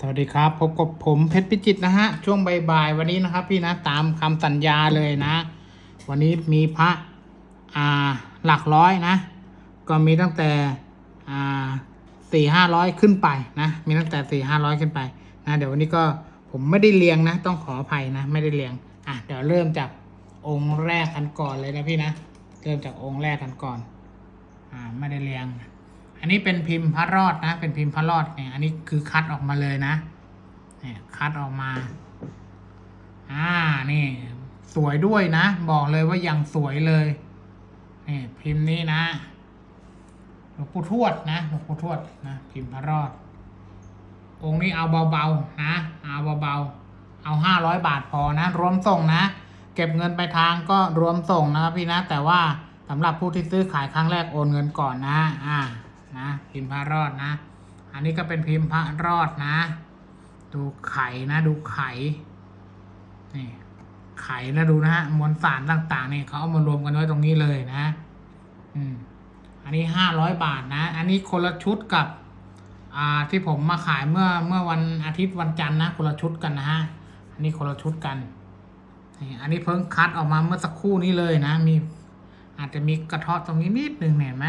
สวัสดีครับพบกับผมเพชรพิจิตนะฮะช่วงบ่ายๆวันนี้นะครับ พี่นะตามคำสัญญาเลยนะ วันนี้มีพระอ่าหลักร้อยนะ ก็มีตั้งแต่อ่าสี่ห้าร้อยขึ้นไปนะมีตั้งแต่สี่ห้าร้อยขึ้นไปนะเดี๋ยววันนี้ก็ผมไม่ได้เรียงนะ ต้องขออภัยนะ ไม่ได้เรียงอะเดี๋ยวเริ่มจากองค์แรกกันก่อนเลยนะพี่นะเริ่มจากองค์แรกกันก่อนอ่าไม่ได้เรียง อันนี้เป็นพิมพ์พระรอดนะ เป็นพิมพ์พระรอดเนี่ยอันนี้คือคัดออกมาเลยนะเนี่ยคัดออกมาอ่านี่สวยด้วยนะ บอกเลยว่าอยังสวยเลยนี่พิมพ์นี้นะหลวงปู่ทวดนะหลวงปู่ทวดนะพิมพ์พระรอด องค์นี้เอาเบาๆนะเอาเบาๆเอาห้าร้อยบาทพอนะ รวมส่งนะ เก็บเงินไปลายทางก็รวมส่งนะครับพี่นะ แต่ว่าสำหรับผู้ที่ซื้อขายครั้งแรกโอนเงินก่อนนะ อ่า นะพิมพ์พระรอดนะ อันนี้ก็เป็นพิมพ์พระรอดนะ ดูไข่นะดูไข่นี่ไข่นะดูนะฮะมวลสารต่างๆเนี่ยเขาเอามารวมกันไว้ตรงนี้เลยนะ อืม อันนี้ห้าร้อยบาทนะ อันนี้คนละชุดกับ อ่าที่ผมมาขายเมื่อเมื่อวันอาทิตย์วันจันทร์นะคนละชุดกันนะฮะ อันนี้คนละชุดกันนี่อันนี้เพิ่งคัดออกมาเมื่อสักครู่นี้เลยนะ มีอาจจะมีกระเทาะตรงนี้นิดนึงเนี่ยเห็นไหม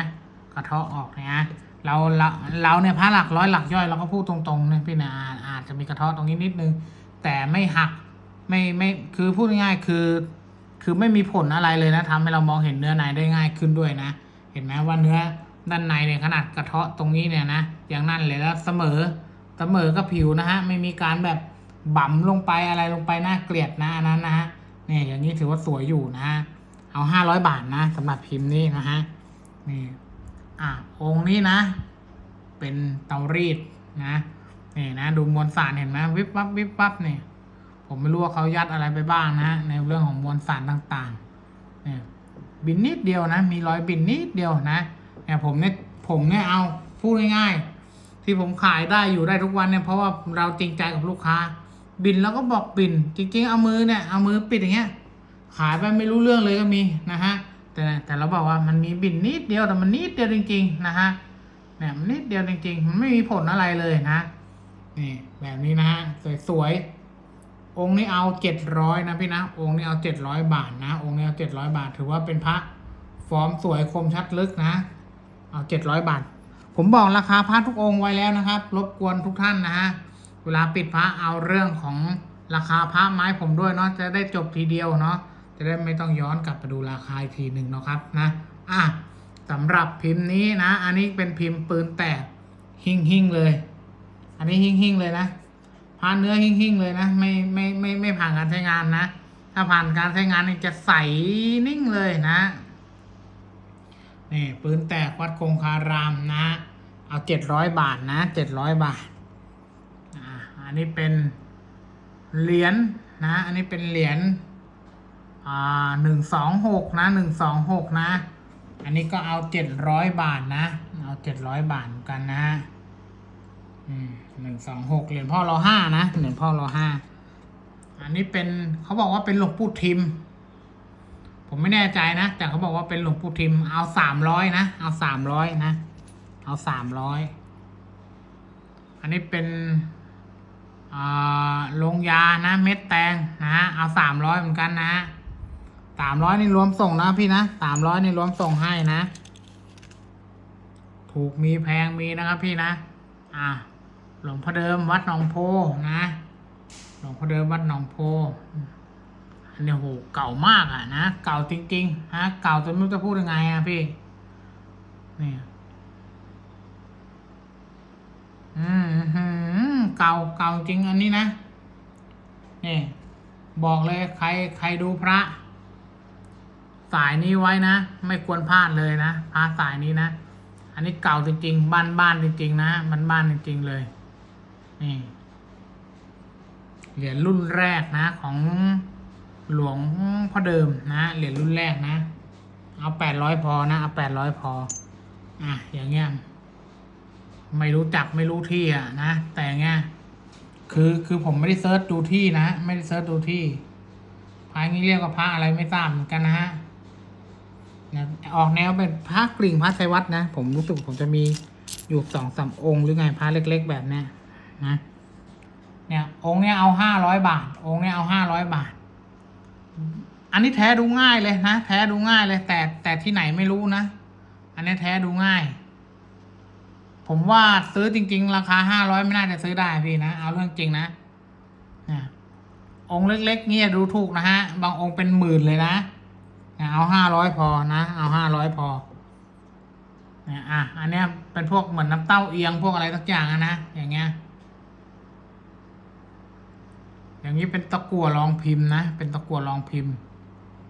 กระเทาะออกนะเราเราเราเนี่ยพระหลักร้อยหลักย่อยเราก็พูดตรงๆนะพี่นะอาจจะมีกระเทาะตรงนี้นิดนึง แต่ไม่หักไม่ไม่คือพูดง่ายๆคือ คือไม่มีผลอะไรเลยนะทำให้เรามองเห็นเนื้อในได้ง่ายขึ้นด้วยนะ เห็นไหมว่าเนื้อด้านในเนี่ยขนาดกระเทาะตรงนี้เนี่ยนะอย่างนั้นเลยแล้วเสมอเสมอกับผิวนะฮะไม่มีการแบบบ่ํลงไปอะไรลงไปน่าเกลียดนะอันนั้นนะฮะนี่อย่างนี้ถือว่าสวยอยู่นะฮะเอาห้าร้อยบาทนะสำหรับพิมพ์นี้นะฮะนี่ อะองค์นี้นะ เป็นเตารีดนะนี่นะดูมวลสารเห็นไหมวิบวับวิบวับเนี่ยผมไม่รู้ว่าเขายัดอะไรไปบ้างนะ ในเรื่องของมวลสารต่างๆเนี่ยบินนิดเดียวนะ มีรอยบินนิดเดียวนะเนี่ยผมเนี่ยผมเนี่ยเอาพูดง่ายๆ ที่ผมขายได้อยู่ได้ทุกวันเนี่ยเพราะว่าเราจริงใจกับลูกค้า บินแล้วก็บอกบิน จริงๆ เอามือเนี่ยเอามือปิดอย่างเงี้ยขายไปไม่รู้เรื่องเลยก็มีนะฮะ แต่แต่เราบอกว่ามันมีบินนิดเดียวแต่มันนิดเดียวจริง ๆ นะฮะเนี่ยมันนิดเดียวจริง ๆ มันไม่มีผลอะไรเลยนะนี่แบบนี้นะฮะสวยๆองค์นี้เอาเจ็ดร้อยนะพี่นะองค์นี้เอาเจ็ดร้อยบาทนะองค์นี้เอาเจ็ดร้อยบาท ถือว่าเป็นพระฟอร์มสวยคมชัดลึกนะ เอาเจ็ดร้อยบาท ผมบอกราคาพระทุกองค์ไว้แล้วนะครับ รบกวนทุกท่านนะฮะเวลาปิดพระเอาเรื่องของราคาพระไม้ผมด้วยเนาะจะได้จบทีเดียวเนาะ จะได้ไม่ต้องย้อนกลับไปดูราคาอีกทีหนึ่งเนาะครับนะอะสำหรับพิมพ์นี้นะ อันนี้เป็นพิมพ์ปืนแตกหิ่งหิ่งเลย อันนี้หิ่งหิ่งเลยนะพานเนื้อหิ่งหิ่งเลยนะ ไม่ไม่ไม่ไม่ผ่านการใช้งานนะ ถ้าผ่านการใช้งานนี่จะใสนิ่งเลยนะนี่ปืนแตกวัดคงคารามนะ เอาเจ็ดร้อยบาทนะเจ็ดร้อยบาทอ่าอันนี้เป็นเหรียญนะ อันนี้เป็นเหรียญ อ่าหนึ่งสองหกนะหนึ่งสองหกนะ อันนี้ก็เอาเจ็ดร้อยบาทนะ เอาเจ็ดร้อยบาทเหมือนกันนะหนึ่งสองหกเหรียญพ่อรอห้านะเหรียญพ่อรอห้าอันนี้เป็นเขาบอกว่าเป็นหลวงปู่ทิม ผมไม่แน่ใจนะ แต่เขาบอกว่าเป็นหลวงปู่ทิม เอาสามร้อยนะ เอาสามร้อยนะ เอาสามร้อยอันนี้เป็นอ่าลงยานะ เม็ดแตงนะฮะเอาสามร้อยเหมือนกันนะฮะ สามร้อยนี่รวมส่งนะพี่นะสามร้อยนี่รวมส่งให้นะ ถูกมีแพงมีนะครับพี่นะ อ่าหลวงพ่อเดิมวัดหนองโพนะ หลวงพ่อเดิมวัดหนองโพอันนี้โหเก่ามากอะนะเก่าจริงๆฮะเก่าจนไม่รู้จะพูดยังไงอะพี่นี่อืมอื้อหือเก่าเก่าจริงอันนี้นะนี่บอกเลยใครใครดูพระ สายนี้ไว้นะ ไม่ควรพลาดเลยนะพระสายนี้นะ อันนี้เก่าจริงๆบ้านบ้านจริง ๆ นะบ้านบ้านจริง ๆ เลย นี่เหรียญรุ่นแรกนะ ของหลวงพ่อเดิมนะเหรียญรุ่นแรกนะ เอาแปดร้อยพอนะเอาแปดร้อยพอ อะอย่างเงี้ยไม่รู้จักไม่รู้ที่อะนะแต่เงี้ยคือคือผมไม่ได้เซิร์ชดูที่นะ ไม่ได้เซิร์ชดูที่พระนี้เรียกว่าพระอะไรไม่ทราบเหมือนกันนะฮะ นะออกแนวเป็นพระกริ่งพระไซวัดนะ ผมรู้สึกผมจะมีอยู่สองสามองค์หรือไงพระเล็ก ๆ แบบนี้นะเนี่ยองค์เนี้ยเอาห้าร้อยบาท องค์เนี้ยเอาห้าร้อยบาท อันนี้แท้ดูง่ายเลยนะแท้ดูง่ายเลย แต่แต่ที่ไหนไม่รู้นะ อันนี้แท้ดูง่าย ผมว่าซื้อจริง ๆ ราคาห้าร้อยไม่น่าจะซื้อได้พี่นะเอาเรื่องจริงนะนองค์เล็ก ๆ เนี่ยดูถูกนะฮะ บางองค์เป็นหมื่นเลยนะ เอาห้าร้อยพอนะ เอาห้าร้อยพอเนี่ยอะ อันเนี้ยเป็นพวกเหมือนน้ำเต้าเอียงพวกอะไรสักอย่างอะนะ อย่างเงี้ย อย่างนี้เป็นตะกั่วรองพิมพ์นะ เป็นตะกั่วรองพิมพ์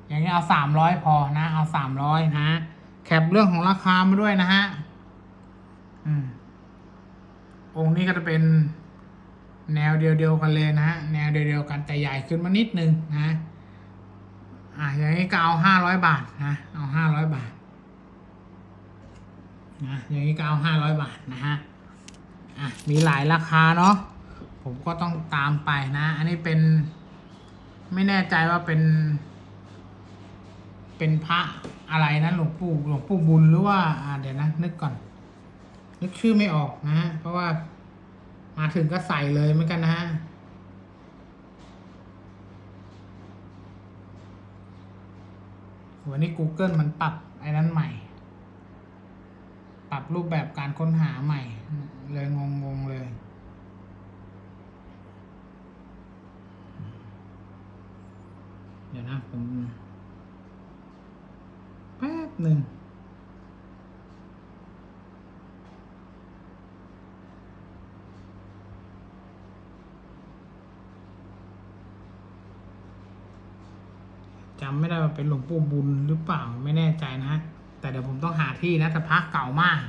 อย่างนี้เอาสามร้อยพอนะ เอาสามร้อยนะแคปเรื่องของราคามาด้วยนะฮะ อืม องค์นี้ก็จะเป็นแนวเดียวๆกันเลยนะฮะ แนวเดียวๆกันแต่ใหญ่ขึ้นมานิดนึงนะ อะอย่างนี้ก็เอาห้าร้อยบาทนะ เอาห้าร้อยบาทนะอย่างนี้ก็เอาห้าร้อยบาทนะฮะอะมีหลายราคาเนาะผมก็ต้องตามไปนะ อันนี้เป็นไม่แน่ใจว่าเป็น เป็นพระอะไรนะหลวงปู่หลวงปู่บุญหรือว่าอ่าเดี๋ยวนะนึกก่อน นึกชื่อไม่ออกนะฮะเพราะว่ามาถึงก็ใส่เลยเหมือนกันนะฮะ วันนี้ Google มันปรับไอ้นั้นใหม่ ปรับรูปแบบการค้นหาใหม่ เลยงงๆเลย เดี๋ยวนะผมแป๊บหนึ่ง จำไม่ได้ว่าเป็นหลวงปู่บุญหรือเปล่าไม่แน่ใจนะแต่เดี๋ยวผมต้องหาที่นะแต่พระเก่ามาก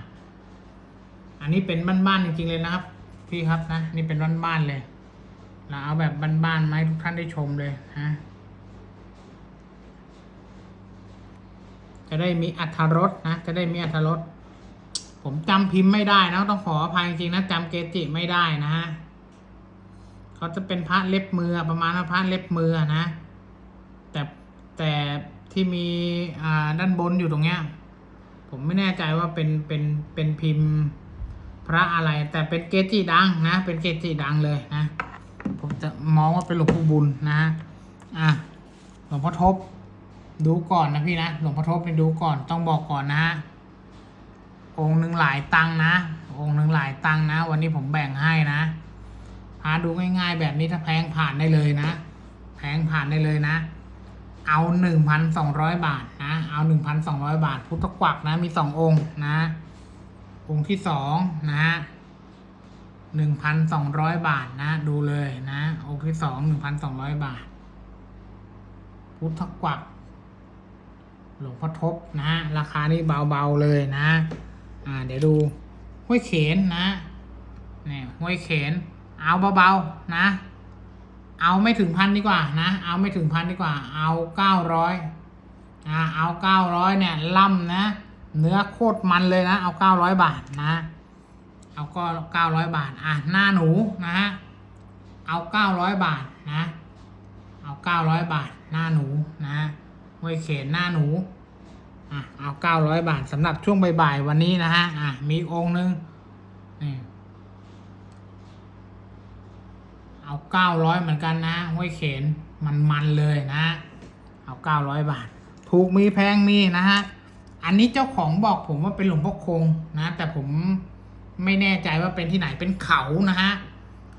อันนี้เป็นบ้านๆจริงๆเลยนะครับ พี่ครับนะนี่เป็นบ้านๆเลยเราเอาแบบบ้านๆมาให้ทุกท่านได้ชมเลยฮะจะได้มีอัธรสนะ จะได้มีอัธรสผมจำพิมพ์ไม่ได้นะต้องขออภัยจริงๆนะจำเกจิไม่ได้นะฮะเขาจะเป็นพระเล็บมือประมาณว่าพระเล็บมือนะ แต่ที่มีอ่าด้านบนอยู่ตรงเนี้ย ผมไม่แน่ใจว่าเป็นเป็นเป็นพิมพ์พระอะไร แต่เป็นเกจิดังนะ เป็นเกจิดังเลยนะ ผมจะมองว่าเป็นหลวงปู่บุญนะอะหลวงพ่อทบดูก่อนนะพี่นะหลวงพ่อทบไปดูก่อนต้องบอกก่อนนะองค์หนึ่งหลายตังนะ องค์หนึ่งหลายตังนะ วันนี้ผมแบ่งให้นะหาดูง่ายๆแบบนี้ถ้าแพงผ่านได้เลยนะ แพงผ่านได้เลยนะ เอาหนึ่งพันสองร้อยบาทนะ เอาหนึ่งพันสองร้อยบาท พุทธกวักนะ มีสององค์นะ องค์ที่สองนะฮะหนึ่งพันสองร้อยบาทนะ ดูเลยนะ องค์ที่สองหนึ่งพันสองร้อยบาท พุทธกวักหลวงพ่อทบนะฮะราคานี่เบาๆเลยนะ อ่า เดี๋ยวดูห้วยเขนนะนี่ห้วยเขน เอาเบาๆนะ เอาไม่ถึงพันดีกว่านะ เอาไม่ถึงพันดีกว่า เอาเก้าร้อยอ่าเอาเก้าร้อยเนี่ยล่ำนะ เนื้อโคตรมันเลยนะ เอาเก้าร้อยบาทนะ เอาก็เก้าร้อยบาท อะหน้าหนูนะฮะ เอาเก้าร้อยบาทนะ เอาเก้าร้อยบาท หน้าหนูนะห้วยเขนหน้าหนู อะ เอาเก้าร้อยบาทสำหรับช่วงบ่ายๆวันนี้นะฮะ อะ มีองค์หนึ่งนี่ เอาเก้าร้อยเหมือนกันนะห้วยเขนมันมันเลยนะ เอาเก้าร้อยบาท ถูกมีแพงมีนะฮะ อันนี้เจ้าของบอกผมว่าเป็นหลวงพ่อคงนะ แต่ผมไม่แน่ใจว่าเป็นที่ไหนเป็นเขานะฮะ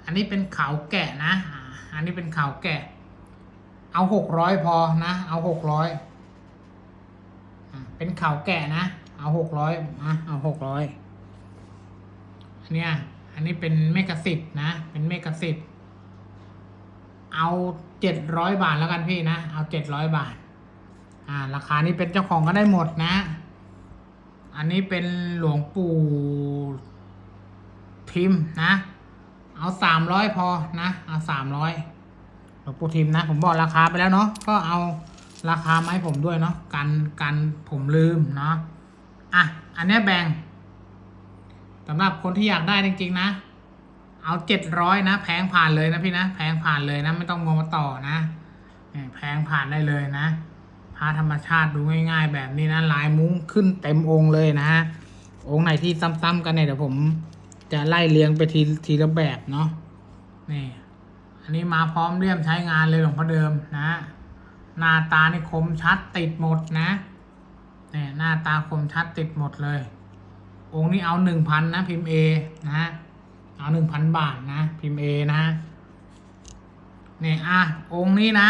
อันนี้เป็นเขาแกะนะ อันนี้เป็นเขาแกะ เอาหกร้อยพอนะ เอาหกร้อยเป็นเขาแกะนะ เอาหกร้อยอะเอาหกร้อยอันเนี้ยอันนี้เป็นเมกะสิบนะ เป็นเมกะสิบ เอาเจ็ดร้อยบาทแล้วกันพี่นะ เอาเจ็ดร้อยบาท อ่า ราคานี้เป็นเจ้าของก็ได้หมดนะ อันนี้เป็นหลวงปู่ทิมนะ เอาสามร้อยพอนะ เอาสามร้อยหลวงปู่ทิมนะ ผมบอกราคาไปแล้วเนาะ ก็เอาราคามาให้ผมด้วยเนาะ กันกันผมลืมเนาะ อะ อันนี้แบ่งสำหรับคนที่อยากได้จริงๆนะ เอาเจ็ดร้อยนะ แพงผ่านเลยนะพี่นะแพงผ่านเลยนะ ไม่ต้องงงมาต่อนะเนี่ยแพงผ่านได้เลยนะพาธรรมชาติดูง่าย ๆ แบบนี้นะลายมุ้งขึ้นเต็มองค์เลยนะฮะองค์ไหนที่ซ้ำๆกันเนี่ยเดี๋ยวผมจะไล่เรียงไปทีทีละแบบเนาะนี่ อันนี้มาพร้อมเลี่ยมใช้งานเลยหลวงพ่อเดิมนะหน้าตานี่คมชัดติดหมดนะเนี่ยหน้าตาคมชัดติดหมดเลย องค์นี้เอาหนึ่งพันนะพิมพ์เอนะ เอาหนึ่งพันบาทนะ พิมพ์เอนะเนี่ยอะ องค์นี้นะ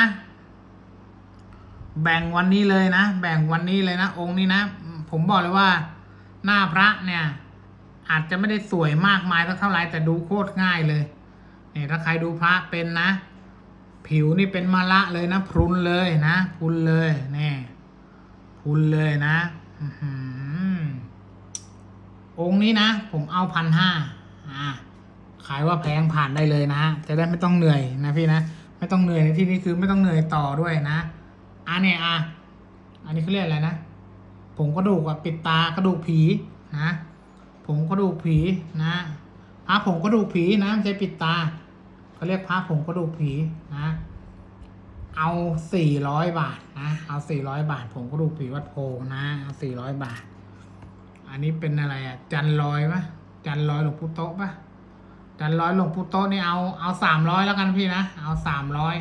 แบ่งวันนี้เลยนะ แบ่งวันนี้เลยนะ องค์นี้นะ ผมบอกเลยว่า หน้าพระเนี่ย อาจจะไม่ได้สวยมากมายสักเท่าไหร่แต่ดูโคตรง่ายเลยเนี่ยถ้าใครดูพระเป็นนะ ผิวนี่เป็นมะละเลยนะพรุนเลยนะพรุนเลยนี่พรุนเลยนะอือองค์นี้นะ ผมเอาพันห้าอ่า ขายว่าแพงผ่านได้เลยนะจะได้ไม่ต้องเหนื่อยนะพี่นะไม่ต้องเหนื่อยในที่นี้คือไม่ต้องเหนื่อยต่อด้วยนะอะเนี่ยอะอันนี้เขาเรียกอะไรนะผงกระดูกอะปิดตากระดูกผีนะผงกระดูกผีนะพระผงกระดูกผีนะไม่ใช่ปิดตาเขาเรียกพระผงกระดูกผีนะเอาสี่ร้อยบาทนะเอาสี่ร้อยบาทผงกระดูกผีวัดโพนะเอาสี่ร้อยบาท อันนี้เป็นอะไรอะจันลอยปะจันลอยหลวงปู่โต๊ะปะ จันลอยลงปู่โต๊ะนี่เอาเอาสามร้อยแล้วกันพี่นะ เอาสามร้อย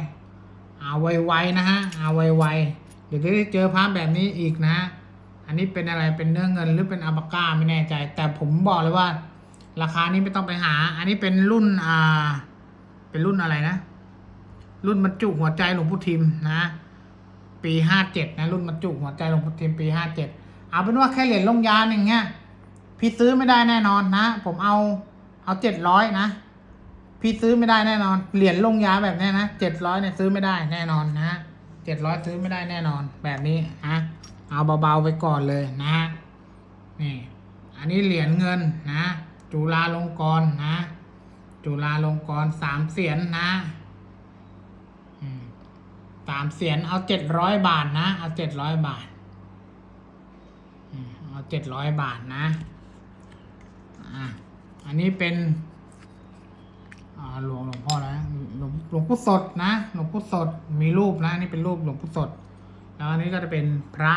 เอาไวๆนะฮะ เอาไวๆเดี๋ยวจะได้เจอพระแบบนี้อีกนะ อันนี้เป็นอะไรเป็นเนื้อเงินหรือเป็นอัลปาก้าไม่แน่ใจ แต่ผมบอกเลยว่า ราคานี้ไม่ต้องไปหา อันนี้เป็นรุ่นอ่าเป็นรุ่นอะไรนะ รุ่นบรรจุหัวใจหลวงพุทิมนะ ปีห้าเจ็ดนะ รุ่นบรรจุหัวใจหลวงพุทิมปีห้าเจ็ดเอาเป็นว่าแค่เหรียญลงยาอย่างเงี้ยพี่ซื้อไม่ได้แน่นอนนะ ผมเอา เอาเจ็ดร้อยนะ พี่ซื้อไม่ได้แน่นอน เหรียญลงยาแบบนี้นะเจ็ดร้อยเนี่ยซื้อไม่ได้แน่นอนนะเจ็ดร้อยซื้อไม่ได้แน่นอน แบบนี้นะเอาเบาๆไปก่อนเลยนะ นี่ อันนี้เหรียญเงินนะ จุฬาลงกรณ์นะ จุฬาลงกรณ์สามเสียนนะสามเสียนเอาเจ็ดร้อยบาทนะ เอาเจ็ดร้อยบาทเอาเจ็ดร้อยบาทนะ อะ อันนี้เป็นหลวงหลวงพ่อแล้วหลวงหลวงปู่สดนะหลวงปู่สดมีรูปนะนี่เป็นรูปหลวงปู่สด แล้วอันนี้ก็จะเป็นพระ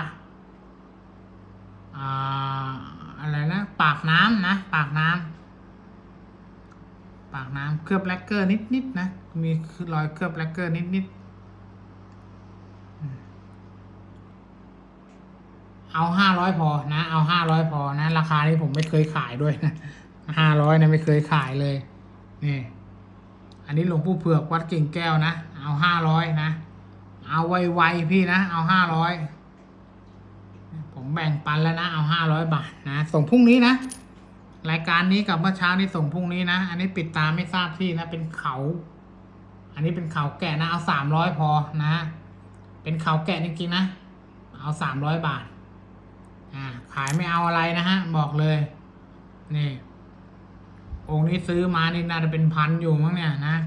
อ่าอะไรนะปากน้ำนะปากน้ำปากน้ำเคลือบแลกเกอร์นิดๆนะมีคือรอยเคลือบแลกเกอร์นิดๆอืมเอาห้าร้อยพอนะ เอาห้าร้อยพอนะ ราคานี้ผมไม่เคยขายด้วยนะ ห้าร้อยนะไม่เคยขายเลยนี่อันนี้หลวงปู่เผือกวัดกิ่งแก้วนะ เอาห้าร้อยนะ เอาไวๆพี่นะ เอาห้าร้อยผมแบ่งปันแล้วนะ เอาห้าร้อยบาทนะ ส่งพรุ่งนี้นะ รายการนี้กับเมื่อเช้านี้ส่งพรุ่งนี้นะ อันนี้ปิดตาไม่ทราบที่นะ เป็นเขา อันนี้เป็นเขาแกะนะ เอาสามร้อยพอนะ เป็นเขาแกะจริงๆนะ เอาสามร้อยบาท อ่า ขายไม่เอาอะไรนะฮะ บอกเลย นี่ องค์นี้ซื้อมานี่น่าจะเป็นพันอยู่มั้งเนี่ยนะ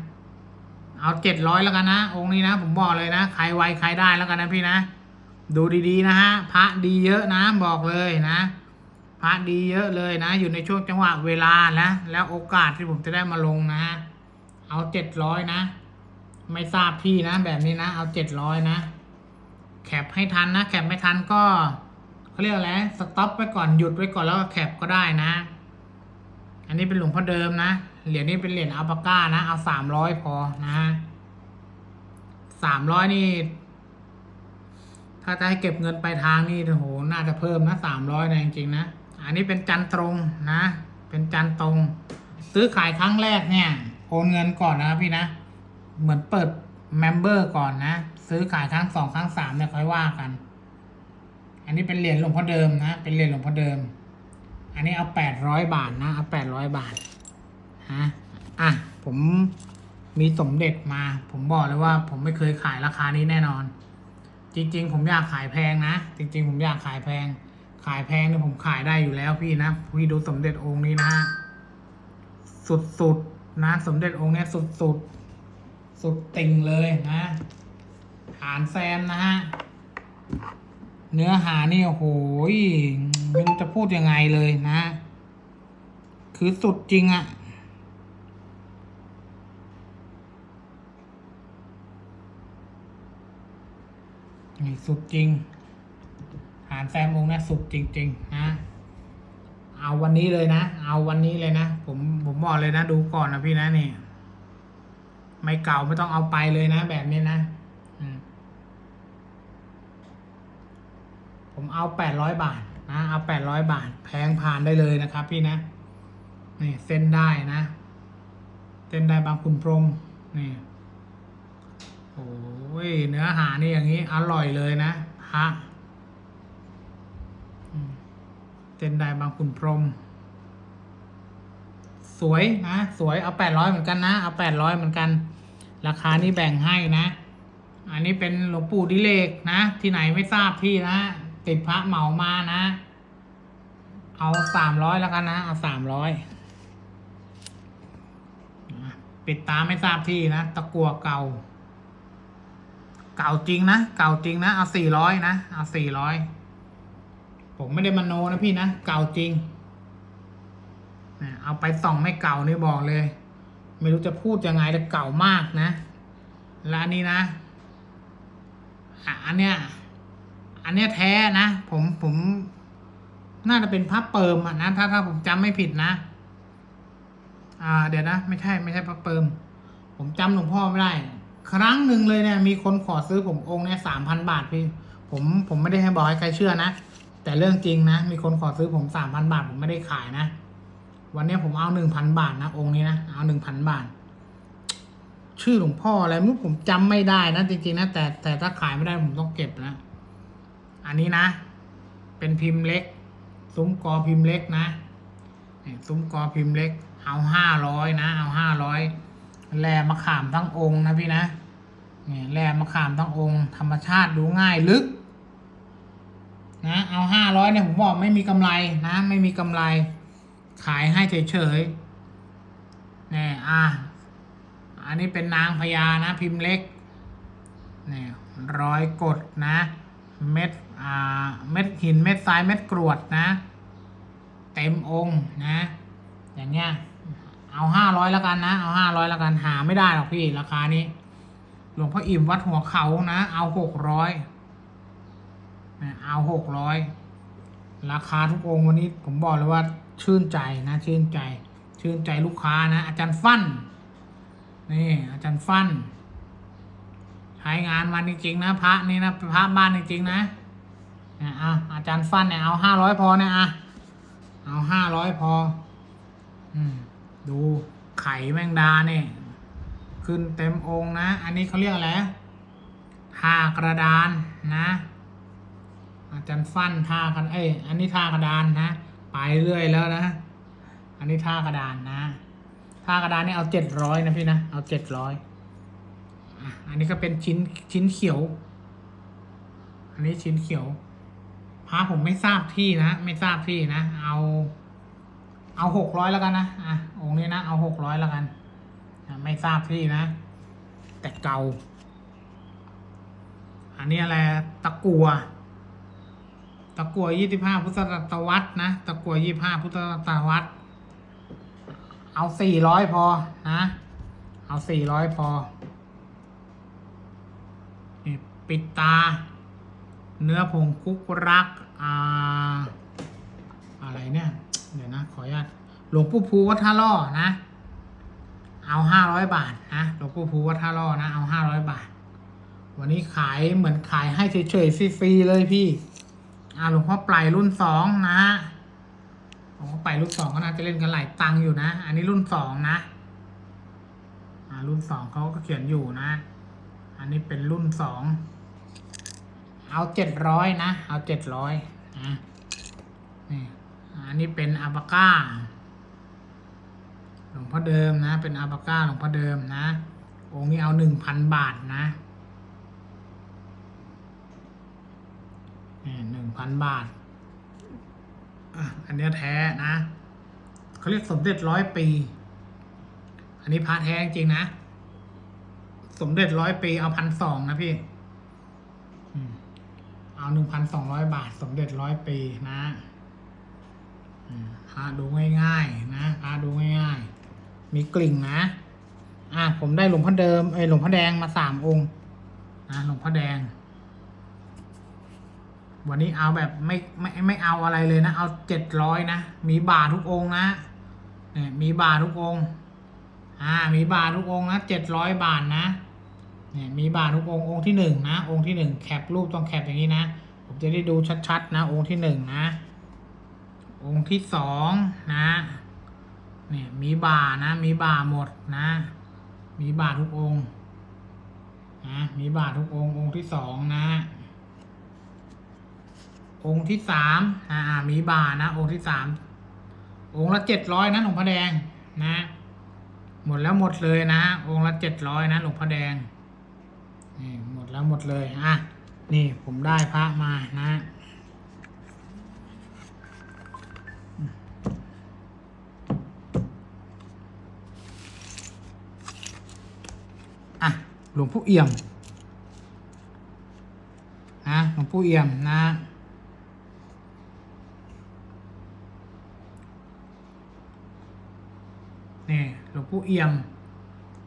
เอาเจ็ดร้อยแล้วกันนะ องค์นี้นะ ผมบอกเลยนะ ใครไวใครได้แล้วกันนะพี่นะ ดูดีๆนะฮะ พระดีเยอะนะบอกเลยนะ พระดีเยอะเลยนะ อยู่ในช่วงจังหวะเวลานะแล้วโอกาสที่ผมจะได้มาลงนะเอาเจ็ดร้อยนะ ไม่ทราบที่นะ แบบนี้นะ เอาเจ็ดร้อยนะ แคปให้ทันนะ แคปไม่ทันก็เขาเรียกอะไร สต็อปไว้ก่อน หยุดไว้ก่อนแล้วก็แคปก็ได้นะ อันนี้เป็นหลวงพ่อเดิมนะ เหรียญนี้เป็นเหรียญอัลปาก้านะ เอาสามร้อยพอนะฮะสามร้อยนี่ ถ้าจะให้เก็บเงินไปลายทางนี่โอ้โห น่าจะเพิ่มนะสามร้อยนะจริงๆนะ อันนี้เป็นจันตรงนะ เป็นจันตรง ซื้อขายครั้งแรกเนี่ยโอนเงินก่อนนะพี่นะ เหมือนเปิดเมมเบอร์ก่อนนะ ซื้อขายครั้งสองครั้งสามเนี่ยค่อยว่ากัน อันนี้เป็นเหรียญหลวงพ่อเดิมนะ เป็นเหรียญหลวงพ่อเดิม อันนี้เอาแปดร้อยบาทนะเอาแปดร้อยบาทฮะอะผมมีสมเด็จมา ผมบอกเลยว่า ผมไม่เคยขายราคานี้แน่นอน จริง ๆ ผมอยากขายแพงนะ จริง ๆ ผมอยากขายแพง ขายแพงเนี่ยผมขายได้อยู่แล้วพี่นะพี่ดูสมเด็จองค์นี้นะสุดๆนะ สมเด็จองค์เนี้ยสุดๆสุดติ่งเลยนะฐานแซมนะฮะเนื้อหานี่โอ้โห ไม่รู้จะพูดยังไงเลยนะ คือสุดจริงอะนี่สุดจริง หารแซมองนะสุดจริง ๆ นะ เอาวันนี้เลยนะ เอาวันนี้เลยนะ ผมผมบอกเลยนะ ดูก่อนนะพี่นะนี่ไม่เก่าไม่ต้องเอาไปเลยนะ แบบนี้นะผมเอาแปดร้อยบาท นะเอาแปดร้อยบาท แพงผ่านได้เลยนะครับ พี่นะนี่เส้นได้นะ เส้นได้บางคุณพรหมนี่โอ้ยเนื้อหานี่อย่างนี้ อร่อยเลยนะฮะเส้นได้บางคุณพรหมสวยนะสวยเอาแปดร้อยเหมือนกันนะเอาแปดร้อยเหมือนกัน ราคานี้แบ่งให้นะ อันนี้เป็นหลวงปู่ดิเลกนะ ที่ไหนไม่ทราบที่นะ ติดพระเหมามานะ เอาสามร้อยแล้วกันนะ เอาสามร้อยปิดตาไม่ทราบที่นะ ตะกัวเก่า เก่าจริงนะ เก่าจริงนะ เอาสี่ร้อยนะ เอาสี่ร้อย ผมไม่ได้มโนนะพี่นะ เก่าจริง เอาไปส่องไม่เก่านี่บอกเลย ไม่รู้จะพูดยังไงแต่เก่ามากนะ และอันนี้นะอะอันเนี้ย อันเนี้ยแท้นะ ผมผมน่าจะเป็นพระเปิมอะนะ ถ้าถ้าผมจำไม่ผิดนะ อ่า เดี๋ยวนะ ไม่ใช่ไม่ใช่พระเปิม ผมจำหลวงพ่อไม่ได้ ครั้งหนึ่งเลยเนี่ยมีคนขอซื้อผมองค์เนี่ยสามพันบาทพี่ ผมผมไม่ได้ให้บอกให้ใครเชื่อนะแต่เรื่องจริงนะ มีคนขอซื้อผมสามพันบาทผมไม่ได้ขายนะ วันนี้ผมเอาหนึ่งพันบาทนะองค์นี้นะเอาหนึ่งพันบาท ชื่อหลวงพ่ออะไรม่รู้ผมจำไม่ได้นะจริงๆนะแต่แต่ถ้าขายไม่ได้ผมต้องเก็บนะ อันนี้นะ เป็นพิมพ์เล็ก ซุ้มกอพิมพ์เล็กนะซุ้มกอพิมพ์เล็ก เอาห้าร้อยนะ เอาห้าร้อยแร่มะขามทั้งองค์นะพี่นะนี่แร่มะขามทั้งองค์ ธรรมชาติดูง่ายลึก นะเอาห้าร้อยเนี่ยผมบอกไม่มีกำไรนะ ไม่มีกำไร ขายให้เฉยๆนี่อะอันนี้เป็นนางพญานะ พิมพ์เล็กนี่ร้อยกดนะ เม็ดอ่าเม็ดหินเม็ดทรายเม็ดกรวดนะ เต็มองค์นะ อย่างเงี้ยเอาห้าร้อยแล้วกันนะ เอาห้าร้อยแล้วกันหาไม่ได้หรอกพี่ราคานี้ หลวงพ่ออิ่มวัดหัวเขานะ เอาหกร้อยเอาหกร้อยราคาทุกองค์วันนี้ผมบอกเลยว่าชื่นใจนะชื่นใจ ชื่นใจลูกค้านะ อาจารย์ฟั่นนี่อาจารย์ฟั่น ใช้งานวันจริงๆนะพระนี่นะพระบ้านจริงๆนะเนี่ยเอาอาจารย์ฟันเนี่ยเอาห้าร้อยพอเนี่ยอะเอาห้าร้อยพอ อืมดูไข่แมงดาเนี่ยขึ้นเต็มองค์นะ อันนี้เขาเรียกอะไรท่ากระดานนะ อาจารย์ฟันท่ากันเอ้ยอันนี้ท่ากระดานนะไปเรื่อยแล้วนะ อันนี้ท่ากระดานนะท่ากระดานนี่เอาเจ็ดร้อยนะพี่นะเอาเจ็ดร้อย อันนี้ก็เป็นชิ้นชิ้นเขียว อันนี้ชิ้นเขียวพระผมไม่ทราบที่นะ ไม่ทราบที่นะ เอา เอาหกร้อยแล้วกันนะ อะ องค์นี้นะ เอาหกร้อยแล้วกัน ไม่ทราบที่นะ แต่เก่า อันนี้อะไร ตะกัว ตะกัวยี่สิบห้าพุทธศตวรรษนะ ตะกัวยี่ห้าพุทธศตวรรษ เอาสี่ร้อยพอนะ เอาสี่ร้อยพอ ปิดตา เนื้อผงคุกรักอ่าอะไรเนี่ย เดี๋ยวนะ ขออนุญาตหลวงปู่ภูวัดท่าล่อนะ เอาห้าร้อยบาทนะหลวงปู่ภูวัดท่าล่อนะเอาห้าร้อยบาท วันนี้ขายเหมือนขายให้เฉยๆฟรีๆเลยพี่อ่าหลวงพ่อปลายรุ่นสองนะหลวงพ่อปลายรุ่นสองก็น่าจะเล่นกันหลายตังค์อยู่นะ อันนี้รุ่นสองนะอ่ารุ่นสองเขาก็เขียนอยู่นะ อันนี้เป็นรุ่นสอง เอาเจ็ดร้อยนะ เอาเจ็ดร้อยนะนี่อันนี้เป็นอาบาก้า หลวงพ่อเดิมนะ เป็นอาบาก้าหลวงพ่อเดิมนะ องค์นี้เอาหนึ่งพันบาทนะหนึ่งพันบาท อันนี้แท้นะ เขาเรียกสมเด็จร้อยปี อันนี้พระแท้จริงนะ สมเด็จร้อยปีเอาพันสองนะพี่ เอาหนึ่งพันสองร้อยบาท สมเด็จร้อยปีนะอืมพระดูง่ายๆนะพระดูง่ายๆ มีกลิ่งนะ อะผมได้หลวงพ่อเดิมเอ้ยหลวงพ่อแดงมาสามองค์นะหลวงพ่อแดง วันนี้เอาแบบไม่ไม่ไม่เอาอะไรเลยนะ เอาเจ็ดร้อยนะ มีบาททุกองค์นะ เนี่ยมีบาททุกองค์อ่า มีบาททุกองค์นะเจ็ดร้อยบาทนะ เนี่ยมีบาททุกองค์องค์ที่หนึ่งนะองค์ที่หนึ่งแคปรูปต้องแคปอย่างนี้นะ ผมจะได้ดูชัดๆนะ องค์ที่หนึ่งนะ องค์ที่สองนะเนี่ยมีบานะ มีบาหมดนะ มีบาทุกองค์นะมีบาทุกองค์องค์ที่สองนะ องค์ที่สามอ่ามีบานะ องค์ที่สามองค์ละเจ็ดร้อยนะหลวงพ่อแดงนะ หมดแล้วหมดเลยนะ องค์ละเจ็ดร้อยนะหลวงพ่อแดง นี่หมดแล้วหมดเลยอะนี่ผมได้พระมานะอะหลวงพ่อเอี่ยมนะหลวงพ่อเอี่ยมนะนี่หลวงพ่อเอี่ยม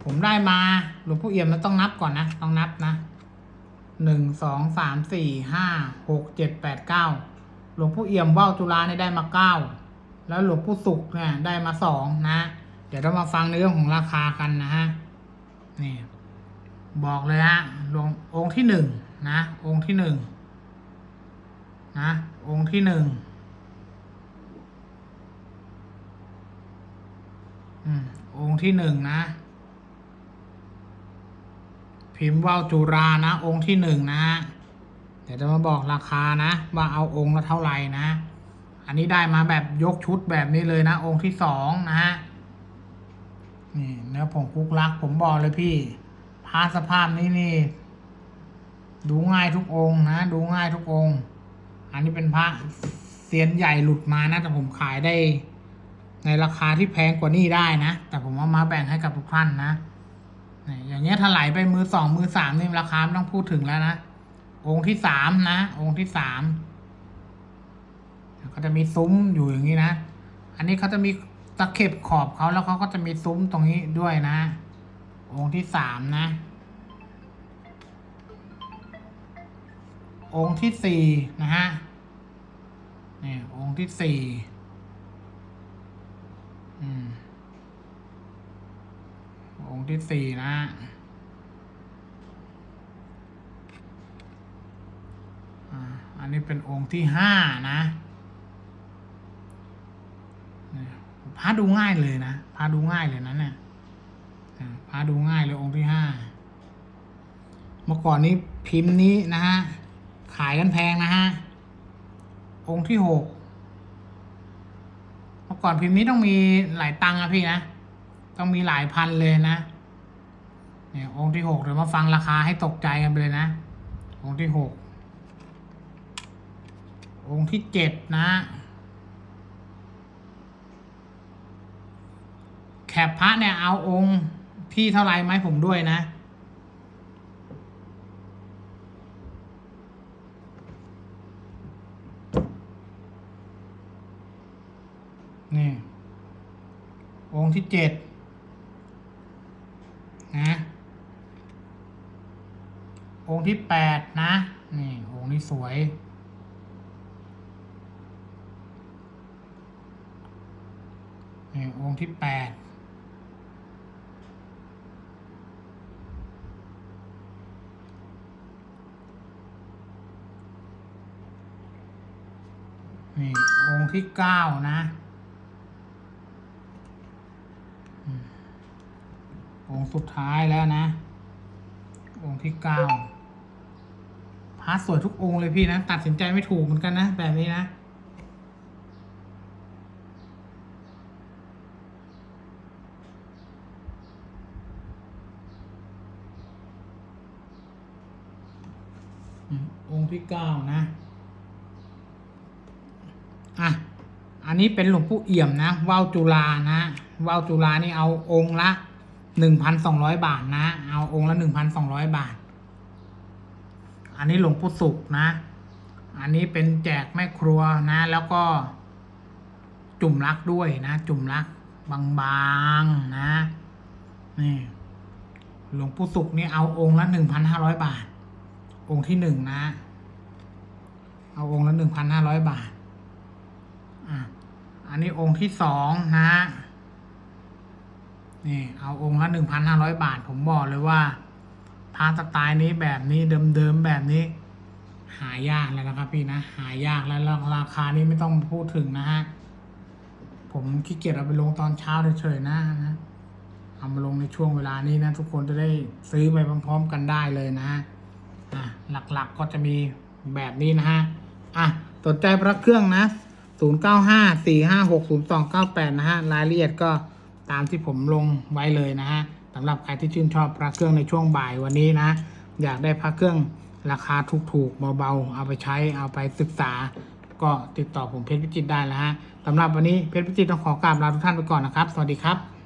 ผมได้มาหลวงพ่อเอี่ยมมันต้องนับก่อนนะต้องนับนะหนึ่งสองสามสี่ห้าหกเจ็ดแปดเก้าหลวงพ่อเอี่ยมว่าวจุฬาเนี่ยได้มาเก้าแล้วหลวงพ่อสุขเนี่ยได้มาสองนะ เดี๋ยวเรามาฟังในเรื่องของราคากันนะฮะนี่บอกเลยฮะหลวงองค์ที่หนึ่งนะ องค์ที่หนึ่งนะองค์ที่หนึ่งอืมองค์ที่หนึ่งนะ พิมพ์ว่าวจุรานะ องค์ที่หนึ่งนะเดี๋ยวจะมาบอกราคานะ ว่าเอาองค์ละเท่าไหร่นะ อันนี้ได้มาแบบยกชุดแบบนี้เลยนะ องค์ที่สองนะฮะนี่เนื้อผงคุกลัก ผมบอกเลยพี่พาสภาพนี้นี่ ดูง่ายทุกองค์นะ ดูง่ายทุกองค์อันนี้เป็นพระเซียนใหญ่หลุดมานะแต่ผมขายได้ ในราคาที่แพงกว่านี้ได้นะ แต่ผมเอามาแบ่งให้กับทุกท่านนะ อย่างเงี้ยถ้าไหลไปมือสองมือสามนี่ราคาไม่ต้องพูดถึงแล้วนะ องค์ที่สามนะ องค์ที่สามเขาจะมีซุ้มอยู่อย่างนี้นะ อันนี้เขาจะมีตะเข็บขอบเขาแล้วเขาก็จะมีซุ้มตรงนี้ด้วยนะ องค์ที่สามนะ องค์ที่สี่นะฮะนี่องค์ที่สี่อืม องค์ที่สี่นะอันนี้เป็นองค์ที่ห้านะพาดูง่ายเลยนะพาดูง่ายเลยนะเนี่ยพาดูง่ายเลยองค์ที่ห้าเมื่อก่อนนี้พิมพ์นี้นะฮะขายกันแพงนะฮะองค์ที่หกเมื่อก่อนพิมพ์นี้ต้องมีหลายตังค์นะพี่นะ ต้องมีหลายพันเลยนะ เนี่ยองค์ที่หกเดี๋ยวมาฟังราคาให้ตกใจกันไปเลยนะ องค์ที่หกองค์ที่เจ็ดนะ แคปพระเนี่ยเอาองค์ที่เท่าไรไหมผมด้วยนะนี่องค์ที่เจ็ดนะ องค์ที่แปดนะ นี่องค์นี้สวย นี่องค์ที่แปดนี่องค์ที่เก้านะ องค์สุดท้ายแล้วนะ องค์ที่เก้า พาสวยทุกองค์เลยพี่นะ ตัดสินใจไม่ถูกเหมือนกันนะ แบบนี้นะองค์ที่เก้านะ อะ อันนี้เป็นหลวงปู่เอี่ยมนะว่าวจุฬานะว่าวจุฬานี่เอาองค์ละหนึ่งพันสองร้อยบาทนะ เอาองค์ละหนึ่งพันสองร้อยบาท อันนี้หลวงปู่สุขนะ อันนี้เป็นแจกแม่ครัวนะ แล้วก็จุ่มรักด้วยนะ จุ่มรักบางๆนะ นี่ หลวงปู่สุขนี่เอาองค์ละหนึ่งพันห้าร้อยบาท องค์ที่หนึ่งนะ เอาองค์ละหนึ่งพันห้าร้อยบาท อะ อันนี้องค์ที่สองนะ นี่ เอาองค์ละหนึ่งพันห้าร้อยบาท ผมบอกเลยว่า พระสไตล์นี้แบบนี้เดิมๆแบบนี้ หายากแล้วนะครับพี่นะ หายากแล้วราคานี้ไม่ต้องพูดถึงนะฮะ ผมขี้เกียจเอาไปลงตอนเช้าเฉยๆนะนะเอามาลงในช่วงเวลานี้นะ ทุกคนจะได้ซื้อไปพร้อม ๆ กันได้เลยนะฮะอะหลักๆก็จะมีแบบนี้นะฮะอะสนใจพระเครื่องนะ 0 9 5 4 5 6 0 2 9 8 นะฮะ รายละเอียดก็ตามที่ผมลงไว้เลยนะฮะ สำหรับใครที่ชื่นชอบพระเครื่องในช่วงบ่ายวันนี้นะ อยากได้พระเครื่องราคาถูกๆเบาๆเอาไปใช้เอาไปศึกษา ก็ติดต่อผมเพชรพิจิตรได้แล้วฮะสำหรับวันนี้เพชรพิจิตรต้องขอกราบลาทุกท่านไปก่อนนะครับ สวัสดีครับ